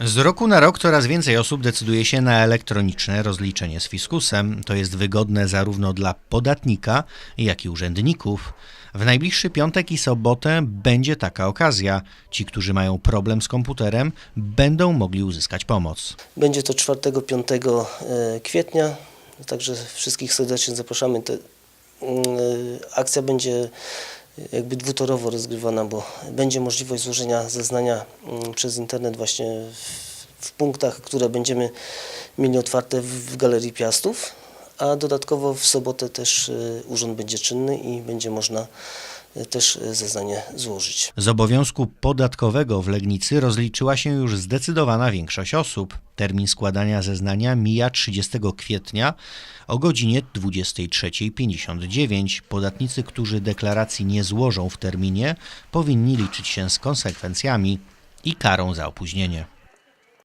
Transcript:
Z roku na rok coraz więcej osób decyduje się na elektroniczne rozliczenie z fiskusem. To jest wygodne zarówno dla podatnika, jak i urzędników. W najbliższy piątek i sobotę będzie taka okazja. Ci, którzy mają problem z komputerem, będą mogli uzyskać pomoc. Będzie to 4-5 e, kwietnia, także wszystkich serdecznie zapraszamy. Mm, e, akcja będzie jakby dwutorowo rozgrywana, bo będzie możliwość złożenia zeznania mm, przez internet właśnie w, punktach, które będziemy mieli otwarte w, Galerii Piastów, a dodatkowo w sobotę też e, urząd będzie czynny i będzie można też e, zeznanie złożyć. Z obowiązku podatkowego w Legnicy rozliczyła się już zdecydowana większość osób. Termin składania zeznania mija 30 kwietnia o godzinie 23.59. Podatnicy, którzy deklaracji nie złożą w terminie, powinni liczyć się z konsekwencjami i karą za opóźnienie.